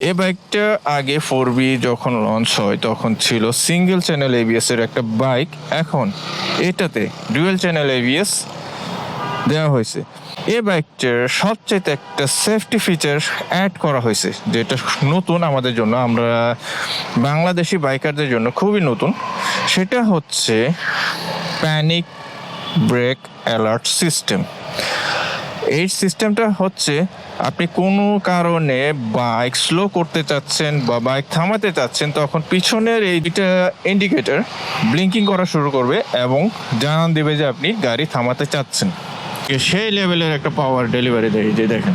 এ বাইকটা আগে four B যখন লঞ্চ হয়, তখন ছিল সিঙ্গেল চ্যানেল এবিএস এর একটা বাইক এখন এটাতে ডুয়েল চ্যানেল এবিএস দেওয়া হয়েছে। এ বাইকটার সবচেয়ে একটা সেফটি ফিচার অ্যাড করা হয়েছে, যেটা নতুন আমাদের জন্য। আমরা বাংলাদেশি বাইকারদের জন্য খুবই নতুন। সেটা হচ্ছে প্যানিক ব্রেক অ্যালার্ট সিস্টেম এই সিস্টেমটা হচ্ছে আপনি কোনো কারণে বাইক স্লো করতে চাচ্ছেন বা বাইক থামাতে চাচ্ছেন, তখন পিছনের এই দুইটা ইন্ডিকেটর ব্লিঙ্কিং করা শুরু করবে এবং জানান দেবে যে আপনি গাড়ি থামাতে চাচ্ছেন। সেই লেভেলের একটা পাওয়ার ডেলিভারি দেয় যে দেখেন।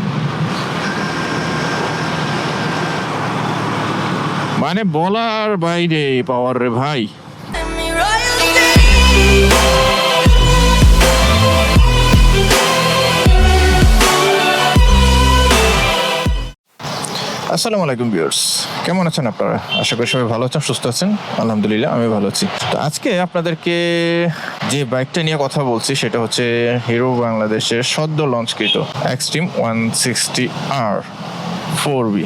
মানে বলার বাইরে পাওয়ার রে ভাই। আসসালামু আলাইকুম ভিউয়ার্স। কেমন আছেন আপনারা? আশা করি সবাই ভালো আছেন, সুস্থ আছেন। আলহামদুলিল্লাহ আমি ভালো আছি। তো আজকে আপনাদেরকে যে বাইকটা নিয়ে কথা বলছি, সেটা হচ্ছে হিরো বাংলাদেশের সদ্য লঞ্চকৃত Xtreme one sixty R four B.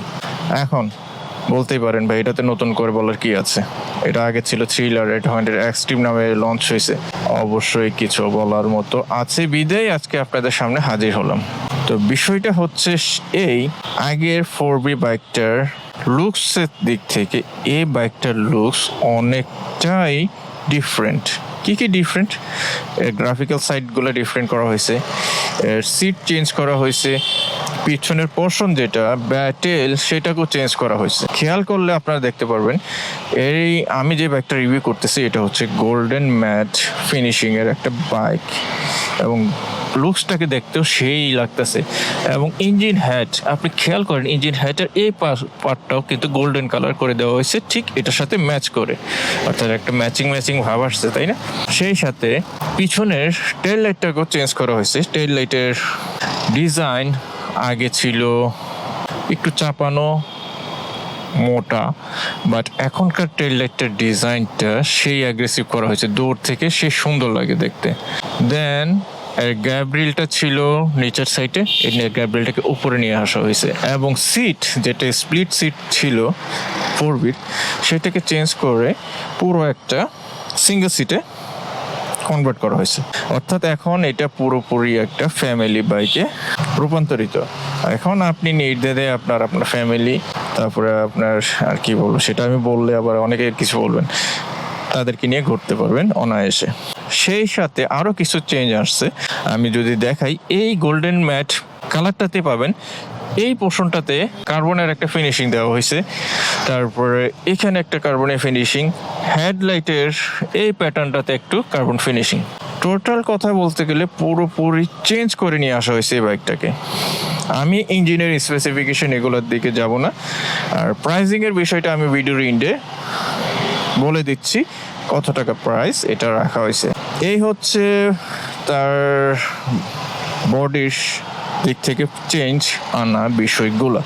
এখন বলতেই পারেন ভাই, এটাতে নতুন করে বলার কি আছে? এটা আগে ছিল থ্রিলার এইট হান্ড্রেড এক্সট্রিম নামে লঞ্চ হয়েছে। অবশ্যই কিছু বলার মতো আছে। বিদেই আজকে আপনাদের সামনে হাজির হলাম। তো বিষয়টা হচ্ছে এই আগের ফোর বি বাইকটার লুকসের দিক থেকে এই বাইকটার লুকস অনেকটাই ডিফারেন্ট কি কি ডিফারেন্ট গ্রাফিক্যাল সাইডগুলো ডিফারেন্ট করা হয়েছে সিট চেঞ্জ করা হয়েছে, পিছনের পোর্শন যেটা ব্যাটেল সেটাকেও চেঞ্জ করা হয়েছে। খেয়াল করলে আপনারা দেখতে পারবেন, এই আমি যে বাইকটা রিভিউ করতেছি, এটা হচ্ছে গোল্ডেন ম্যাট ফিনিশিংয়ের একটা বাইক এবং লুকসটাকে দেখতেও সেই লাগতেছে। এবং ইঞ্জিন হ্যাট আপনি খেয়াল করেন ইঞ্জিন হ্যাটের এই পার্টটাও কিন্তু গোল্ডেন কালার করে দেওয়া হয়েছে, ঠিক এটার সাথে ম্যাচ করে। অর্থাৎ একটা ম্যাচিং ম্যাচিং ভাব আসছে, তাই না? সেই সাথে পিছনের টেল লাইটটাকেও চেঞ্জ করা হয়েছে। টেল লাইটের ডিজাইন আগে ছিল একটু চাপানো, মোটা বাট এখনকার টেল লাইটটার ডিজাইনটা সেই অ্যাগ্রেসিভ করা হয়েছে। দূর থেকে সে সুন্দর লাগে দেখতে। দেন এর গ্যাব্রিলটা ছিল নিচের সাইডে এই গ্যাব্রিলটাকে উপরে নিয়ে আসা হয়েছে। এবং সিট, যেটা স্প্লিট সিট ছিল ফোর বিট সেটাকে চেঞ্জ করে পুরো একটা সিঙ্গেল সিটে কনভার্ট করা হয়েছে। অর্থাৎ এখন এটা পুরোপুরি একটা ফ্যামিলি বাইকে রূপান্তরিত। এখন আপনি নির্দ্বিধে আপনার আপনার ফ্যামিলি তারপরে আপনার, আর কি বলব, সেটা আমি বললে আবার অনেকে কিছু বলবেন, তাদেরকে নিয়ে ঘুরতে পারবেন অনায়াসে। সেই সাথে আরও কিছু চেঞ্জ আসছে। আমি যদি দেখাই, এই গোল্ডেন ম্যাট কালারটাতে পাবেন। এই পোর্শনটাতে কার্বনের একটা ফিনিশিং দেওয়া হয়েছে। তারপরে এখানে একটা কার্বনের ফিনিশিং হেডলাইটের এই প্যাটার্নটাতে একটু কার্বন ফিনিশিং টোটাল কথা বলতে গেলে পুরোপুরি চেঞ্জ করে নিয়ে আসা হয়েছে এই বাইকটাকে আমি ইঞ্জিনের স্পেসিফিকেশন এগুলোর দিকে যাব না। আর প্রাইজিংয়ের বিষয়টা আমি ভিডিওর ইন্ডে বলে দিচ্ছি, কত টাকা প্রাইস এটা রাখা হয়েছে। এই হচ্ছে তার বডির দিক থেকে চেঞ্জ আনা বিষয়গুলো।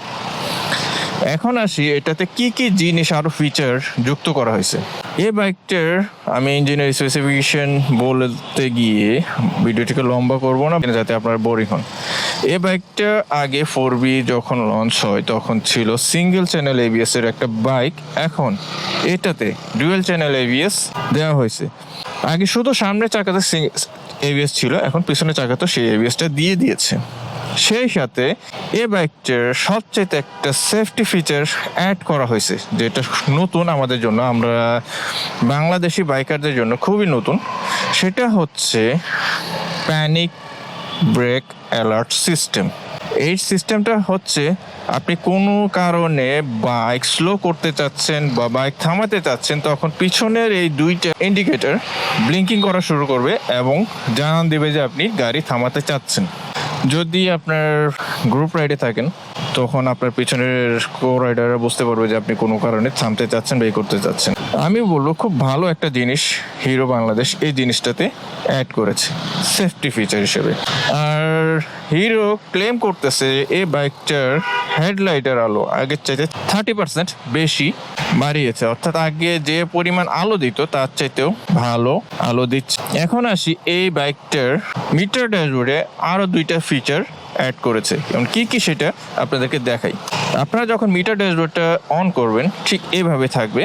এখন আসি, এটাতে কি কি জিনিস আরও ফিচার যুক্ত করা হয়েছে? এই বাইকটার আমি ইঞ্জিনের স্পেসিফিকেশন বলতে গিয়ে ভিডিওটিকে লম্বা করব না, যাতে আপনার বোরিং হন। এই বাইকটা আগে ফোর বি যখন লঞ্চ হয়, তখন ছিল সিঙ্গেল চ্যানেল এবিএস এর একটা বাইক এখন এটাতে ডুয়েল চ্যানেল এবিএস দেওয়া হয়েছে। আগে শুধু সামনের চাকাতে এবিএস ছিল, এখন পিছনের চাকাতে সেই এবিএসটা দিয়ে দিয়েছে। সেই সাথে এ বাইকটার সবচেয়ে একটা সেফটি ফিচার অ্যাড করা হয়েছে, যেটা নতুন আমাদের জন্য, আমরা বাংলাদেশি বাইকারদের জন্য খুবই নতুন। সেটা হচ্ছে প্যানিক ব্রেক অ্যালার্ট সিস্টেম এই সিস্টেমটা হচ্ছে আপনি কোনো কারণে বাইক স্লো করতে চাচ্ছেন বা বাইক থামাতে চাচ্ছেন, তখন পিছনের এই দুইটা ইন্ডিকেটর ব্লিঙ্কিং করা শুরু করবে এবং জানান দেবে যে আপনি গাড়ি থামাতে চাচ্ছেন। যদি আপনার গ্রুপ রাইডে থাকেন, তখন আপনার পিছনের কো রাইডাররা বুঝতে পারবে যে আপনি কোনো কারণে থামতে চাচ্ছেন বা করতে চাচ্ছেন। আমি বলব খুব ভালো একটা জিনিস হিরো বাংলাদেশ এই জিনিসটাতে অ্যাড করেছে সেফটি ফিচার হিসেবে। আর হিরো ক্লেম করতেছে এই বাইকটার হেডলাইটের আলো আগের চাইতে থার্টি পার্সেন্ট বেশি বাড়িয়েছে। অর্থাৎ আগে যে পরিমাণ আলো দিত, তার চাইতেও ভালো আলো দিচ্ছে। এখন আসি এই বাইকটার মিটার ড্যাশবোর্ডে আরও দুইটা ফিচার অ্যাড করেছে। এবং কি কি সেটা আপনাদেরকে দেখাই। আপনারা যখন মিটার ড্যাশবোর্ডটা অন করবেন, ঠিক এভাবে থাকবে।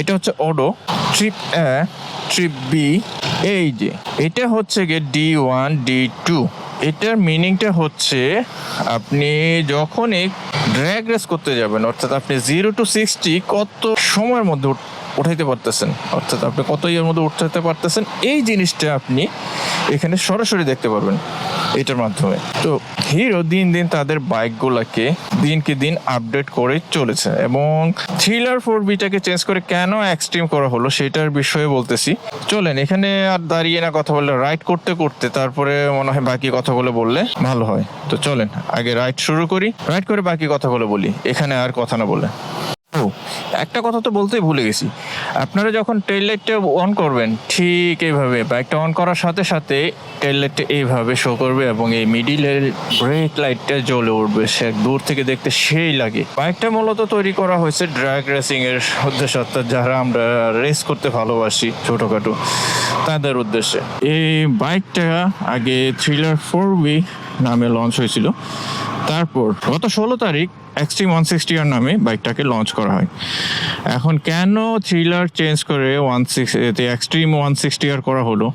এটা হচ্ছে odo trip A trip B এই যে। এটা হচ্ছে গিয়ে ডি ওয়ান ডি টু এটার মিনিংটা হচ্ছে, আপনি যখনই ড্র্যাগ রেস করতে যাবেন, অর্থাৎ আপনি জিরো টু সিক্সটি কত সময়ের মধ্যে উঠাইতে পারতেছেন। অর্থাৎ আপনি কত ইয়ের মধ্যে উঠাতে পারতেছেন, এই জিনিসটা আপনি এখানে সরাসরি দেখতে পারবেন এটার মাধ্যমে। তো হিরো দিন দিন তাদের বাইকগুলোকে দিনকে দিন আপডেট করে চলেছে এবং থ্রিলার ফোর বিটাকে চেঞ্জ করে কেন এক্সট্রিম করা হলো সেটার বিষয়ে বলতেছি। চলেন, এখানে আর দাঁড়িয়ে না কথা বললে রাইড করতে করতে তারপরে মনে হয় বাকি কথাগুলো বললে ভালো হয়। তো চলেন, আগে রাইড শুরু করি রাইড করে বাকি কথাগুলো বলি এখানে আর কথা না বলে। একটা কথা তো বলতেই ভুলে গেছি। আপনারা যখন টেল লাইটটা অন করবেন, ঠিক এইভাবে বাইকটা অন করার সাথে সাথে টেল লাইটটা এইভাবে শো করবে এবং এই মিডিলের ব্রেক লাইটটা জ্বলে উঠবে। সে দূর থেকে দেখতে সেই লাগে। বাইকটা মূলত তৈরি করা হয়েছে ড্রাগ রেসিং এর উদ্দেশ্যে, অর্থাৎ যারা আমরা রেস করতে ভালোবাসি ছোটখাটো, তাদের উদ্দেশ্যে। এই বাইকটা আগে থ্রিলার ফোর বি নামে লঞ্চ হয়েছিল। তারপর গত ষোলো তারিখ এক্সট্রিম ওয়ান সিক্সটি আর নামে বাইকটাকে লঞ্চ করা হয়। এখন কেন থ্রিলার চেঞ্জ করে one six Xtreme one sixty R করা হলো?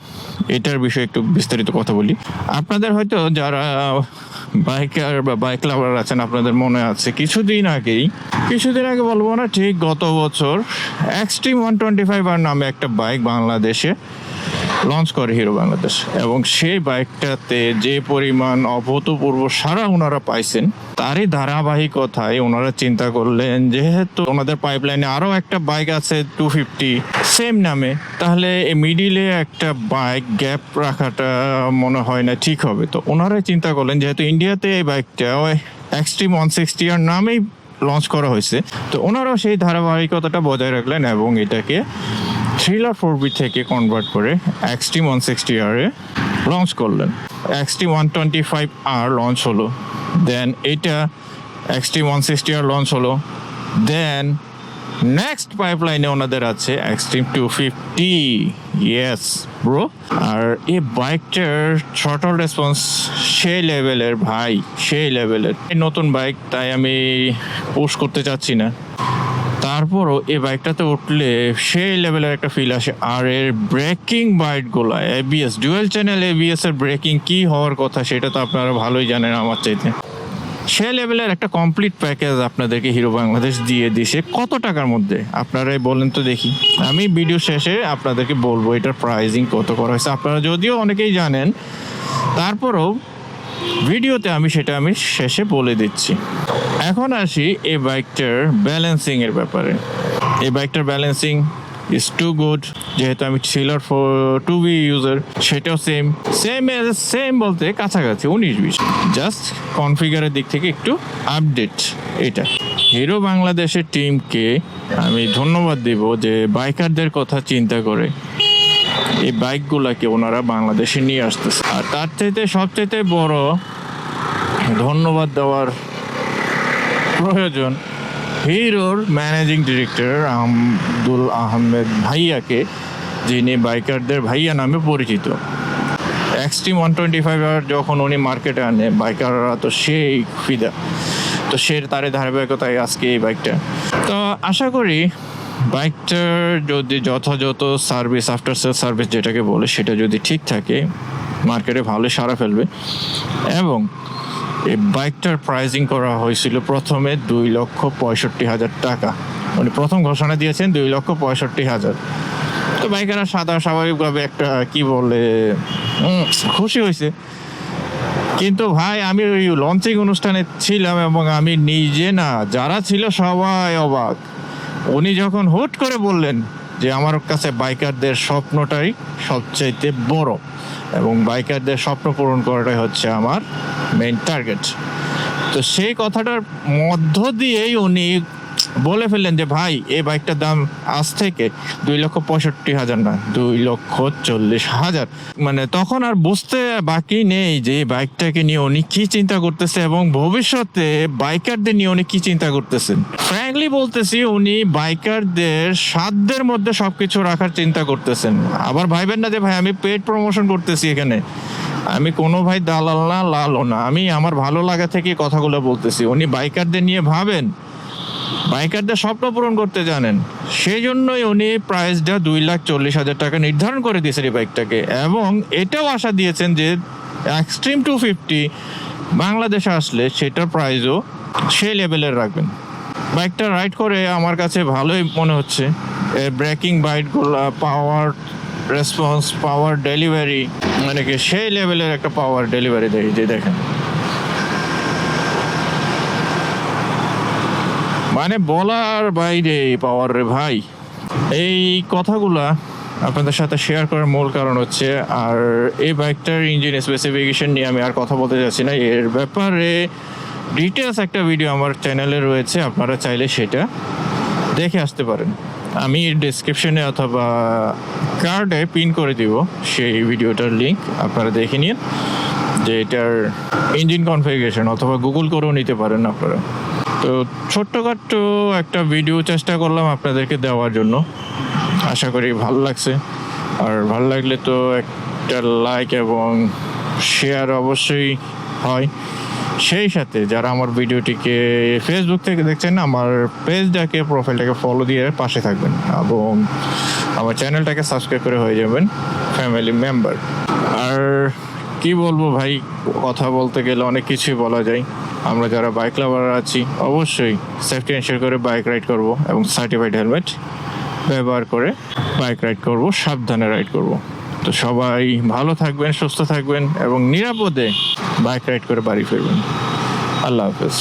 এটার বিষয়ে একটু বিস্তারিত কথা বলি। আপনাদের হয়তো যারা বাইকার বা বাইক লাভার আছেন, আপনাদের মনে আছে, কিছুদিন আগেই, কিছুদিন আগে বলব না, ঠিক গত বছর Xtreme one twenty five R নামে একটা বাইক বাংলাদেশে লঞ্চ করে হিরো বাংলাদেশ এবং সেই বাইকটাতে যে পরিমাণ অভূতপূর্ব সারা ওনারা পাইছেন, তারই ধারাবাহিকতায় ওনারা চিন্তা করলেন, যেহেতু ওনাদের পাইপলাইনে আরও একটা বাইক আছে টু ফিফটি সেম নামে, তাহলে মিডিলে একটা বাইক গ্যাপ রাখাটা মনে হয় না ঠিক হবে। তো ওনারাই চিন্তা করলেন, যেহেতু ইন্ডিয়াতে এই বাইকটা এক্সট্রিম ওয়ান সিক্সটি আর নামেই লঞ্চ করা হয়েছে। তো ওনারাও সেই ধারাবাহিকতাটা বজায় রাখলেন এবং এটাকে থ্রিলার ফোর বি থেকে কনভার্ট করে এক্সট্রিম ওয়ান সিক্সটি আরে লঞ্চ করলেন। Xtreme one twenty five R launch হলো। দেন এটা Xtreme one sixty R launch হলো। দেন নেক্সট পাইপলাইনে ওনাদের আছে Xtreme two fifty yes bro আর এই বাইকটার শর্টল রেসপন্স সেই লেভেলের ভাই, সেই লেভেলের নতুন বাইক তাই আমি পোস্ট করতে চাচ্ছি না। তারপরও এই বাইকটাতে উঠলে সেই লেভেলের একটা ফিল আসে। আর এর ব্রেকিং বাইটগুলো এবিএস ডুয়েল চ্যানেল এবিএস এর ব্রেকিং কি হওয়ার কথা সেটা তো আপনারা ভালোই জানেন আমার চাইতে। সে লেভেলের একটা কমপ্লিট প্যাকেজ আপনাদেরকে হিরো বাংলাদেশ দিয়ে দিছে কত টাকার মধ্যে? আপনারাই বলেন তো দেখি। আমি ভিডিও শেষে আপনাদেরকে বলব এটার প্রাইজিং কত করা হয়েছে। আপনারা যদিও অনেকেই জানেন, তারপরেও ভিডিওতে আমি সেটা আমি শেষে বলে দিচ্ছি। এখন আসি এই বাইকটার ব্যালেন্সিং এর ব্যাপারে। এই বাইকটার ব্যালেন্সিং ইজ টু গুড যেহেতু আমি Thriller four two B user সেটাও সেম সেম এজ সেম বলতে কাছাকাছি, উনিশ বিশ। জাস্ট কনফিগারের দিক থেকে একটু আপডেট এটা। হিরো বাংলাদেশের টিমকে আমি ধন্যবাদ দেব যে বাইকারদের কথা চিন্তা করে। এই বাইকগুলোকে ওনারা বাংলাদেশে নিয়ে আসতেছে। আর তার চাইতে সবচাইতে বড় ধন্যবাদ দেওয়ার প্রয়োজন হিরোর ম্যানেজিং ডিরেক্টর আব্দুল আহমেদ ভাইয়াকে, যিনি বাইকারদের ভাইয়া নামে পরিচিত। Xtreme one twenty five R যখন উনি মার্কেটে আনে, বাইকাররা তো সেই ফিদা। তো সে তারে ধারাবাহিকতায় আজকে এই বাইকটা। তো আশা করি বাইকটার যদি যথাযথ সার্ভিস আফটার সেল সার্ভিস যেটাকে বলে, সেটা যদি ঠিক থাকে, মার্কেটে ভালো সারা ফেলবে। এবং এই বাইকটার প্রাইজিং করা হয়েছিল প্রথমে দুই লক্ষ পঁয়ষট্টি হাজার টাকা। উনি প্রথম ঘোষণা দিয়েছেন দুই লক্ষ পঁয়ষট্টি হাজার। তো বাইকাররা সাদা স্বাভাবিকভাবে একটা, কি বলে খুশি হয়েছে। কিন্তু ভাই, আমি ওই লঞ্চিং অনুষ্ঠানে ছিলাম এবং আমি নিজে না, যারা ছিল সবাই অবাক। উনি যখন হুট করে বললেন যে আমার কাছে বাইকারদের স্বপ্নটাই সবচাইতে বড় এবং বাইকারদের স্বপ্ন পূরণ করাটাই হচ্ছে আমার মেইন টার্গেট তো সেই কথাটার মধ্য দিয়েই উনি বলে ফেললেন যে, ভাই, এই বাইকটার দাম আজ থেকে দুই লক্ষ পঁয়ষট্টি হাজার না দুই লক্ষ চল্লিশ হাজার। মানে তখন আর বুঝতে বাকি নেই যে বাইকটাকে নিয়ে উনি কি চিন্তা করতেছে এবং ভবিষ্যতে বাইকারদের নিয়ে উনি কি চিন্তা করতেছেন। ফ্র্যাঙ্কলি বলতেছি, উনি বাইকারদের সাধ্যের মধ্যে সবকিছু রাখার চিন্তা করতেছেন। আবার ভাইবেন না যে, ভাই, আমি পেড প্রমোশন করতেছি এখানে। আমি কোনো ভাই দালাল না, লালও না। আমি আমার ভালো লাগা থেকে কথাগুলো বলতেছি। উনি বাইকারদের নিয়ে ভাবেন বাইকারদের স্বপ্ন পূরণ করতে জানেন। সেই জন্যই উনি প্রাইসটা দুই লাখ চল্লিশ হাজার টাকা নির্ধারণ করে দিয়েছেন এই বাইকটাকে। এবং এটাও আশা দিয়েছেন যে এক্সট্রিম টু ফিফটি বাংলাদেশে আসলে সেটার প্রাইসও সেই লেভেলের রাখবেন। বাইকটা রাইড করে আমার কাছে ভালোই মনে হচ্ছে। এর ব্রেকিং বাইটগুলো পাওয়ার রেসপন্স, পাওয়ার ডেলিভারি মানে কি সেই লেভেলের একটা পাওয়ার ডেলিভারি দেয় যে দেখেন। মানে বলার বাইরে পাওয়ার রে ভাই। এই কথাগুলা আপনাদের সাথে শেয়ার করার মূল কারণ হচ্ছে, আর এই বাইকটার ইঞ্জিন স্পেসিফিকেশন নিয়ে আমি আর কথা বলতে যাচ্ছি না। এর ব্যাপারে ডিটেলস একটা ভিডিও আমার চ্যানেলে রয়েছে, আপনারা চাইলে সেটা দেখে আসতে পারেন। আমি ডিসক্রিপশনে অথবা কার্ডে পিন করে দিব, সেই ভিডিওটার লিঙ্ক আপনারা দেখে নিন যে এটার ইঞ্জিন কনফিগারেশন অথবা গুগল করেও নিতে পারেন আপনারা। তো ছোট্টখাট্ট একটা ভিডিও চেষ্টা করলাম আপনাদেরকে দেওয়ার জন্য। আশা করি ভালো লাগছে। আর ভালো লাগলে তো একটা লাইক এবং শেয়ার অবশ্যই হয়। সেই সাথে যারা আমার ভিডিওটিকে ফেসবুক থেকে দেখছেন, আমার পেজটাকে প্রোফাইলটাকে ফলো দিয়ে পাশে থাকবেন এবং আমার চ্যানেলটাকে সাবস্ক্রাইব করে হয়ে যাবেন ফ্যামিলি মেম্বার আর কি বলব ভাই, কথা বলতে গেলে অনেক কিছুই বলা যায়। আমরা যারা বাইক লাভার আছি, অবশ্যই সেফটি এনশিওর করে বাইক রাইড করব এবং সার্টিফাইড হেলমেট ব্যবহার করে বাইক রাইড করব, সাবধানে রাইড করব। তো সবাই ভালো থাকবেন, সুস্থ থাকবেন এবং নিরাপদে বাইক রাইড করে বাড়ি ফিরবেন। আল্লাহ হাফেজ।